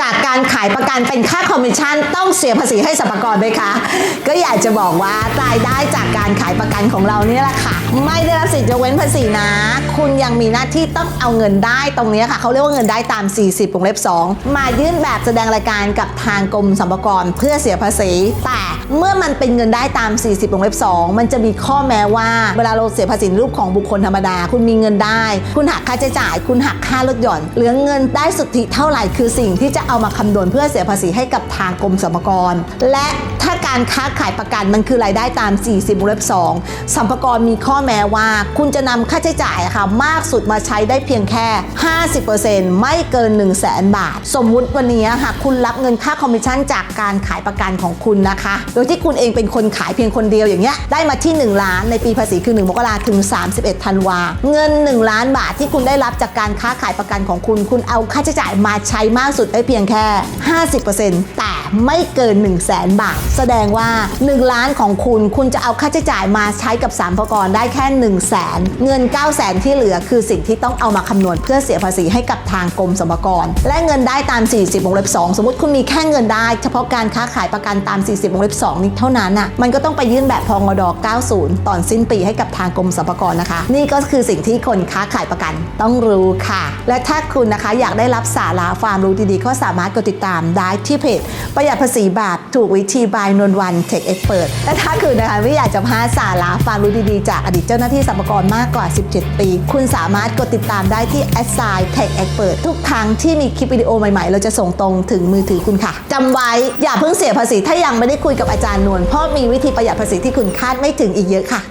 จากการขายประกันเป็นค่าคอมมิชชั่นต้องเสียภาษีให้สรรพากรไหมคะ ก็อยากจะบอกว่ารายได้จากการขายประกันของเราเนี่ยแหละค่ะ ไม่ได้รับสิทธิ์ยกเว้นภาษีนะ คุณยังมีหน้าที่ต้องเอาเงินได้ตรงนี้ค่ะเขาเรียกว่าเงินได้ตาม 40วงเล็บ 2 มายื่นแบบแสดงรายการกับทางกรมสรรพากรเพื่อเสียภาษี แต่เมื่อมันเป็นเงินได้ตาม 40วงเล็บ 2 มันจะมีข้อแม้ว่า เวลาเราเสียภาษีรูปของบุคคลธรรมดา คุณมีเงินได้ คุณหักค่าใช้จ่าย คุณหักค่าลดหย่อนเหลือเงินได้สุทธิเท่าไหร่คือสิ่งที่จะเอามาคำนวณเพื่อเสียภาษีให้กับทางกรมสรรพากรและถ้าการค้าขายประกันมันคือรายได้ตาม 40วงเล็บ2สัมภารมีข้อแม้ว่า คุณจะนำค่าใช้จ่ายค่ะมากสุดมาใช้ได้เพียงแค่ 50%ไม่เกิน 1 0 0 0 0แบาท สมมุติวันนี้ค่ะคุณรับเงินค่าคอมมิชชั่นจากการขายประกันของคุณนะคะ โดยที่คุณเองเป็นคนขายเพียงคนเดียวอย่างเงี้ยได้มาที่ 1 ล้านในปีภาษีคือ 1 มกราถึง 31 ธันวา เงิน 1 ล้านบาทที่คุณได้รับจากการค้าขายประกันของคุณ คุณเอาค่าใช้จ่ายมาใช้มากสุดได้เพียงแค่ 50%แต่ ไม่เกิน 1 0 0 0 0แบาท แสดงว่า 1 ล้านของคุณ คุณจะเอาค่าใช้จ่ายมาใช้กับสามพกรได้แค่ 1 0 0 0 0แสนเงิน 9 0 0แสนที่เหลือคือสิ่งที่ต้องเอามาคำนวณเพื่อเสียภาษีให้กับทางกรมสรรพากร และเงินได้ตาม 40วงเล็บ2สมมติคุณมีแค่เงินได้ เฉพาะการค้าขายประกันตาม 40วงเล็บ2นี้เท่านั้นน่ะมันก็ต้องไปยื่นแบบพงด90 ตอนสิ้นปีให้กับทางกรมสรรพากรนะคะ นี่ก็คือสิ่งที่คนค้าขายประกันต้องรู้ค่ะ และถ้าคุณนะคะอยากได้รับสาระความรู้ดีๆ ก็สามารถกดติดตามได้ที่เพจประหยัดภาษีแบบถูกวิธีบายนนวันเทคเอ็กเปิดและถ้าคุณนะคะไม่อยากจะพลาดสาระความรู้ดีๆ จากอดีตเจ้าหน้าที่สรรพากรมากกว่า 17 ปี คุณสามารถกดติดตามได้ที่ a s s i g n Tech Expert ทุกครั้งที่มีคลิปวิดีโอใหม่ๆ เราจะส่งตรงถึงมือถือคุณค่ะจำไว้อย่าเพิ่งเสียภาษีถ้ายังไม่ได้คุยกับอาจารย์นวลเพราะมีวิธีประหยัดภาษีที่คุณคาดไม่ถึงอีกเยอะค่ะ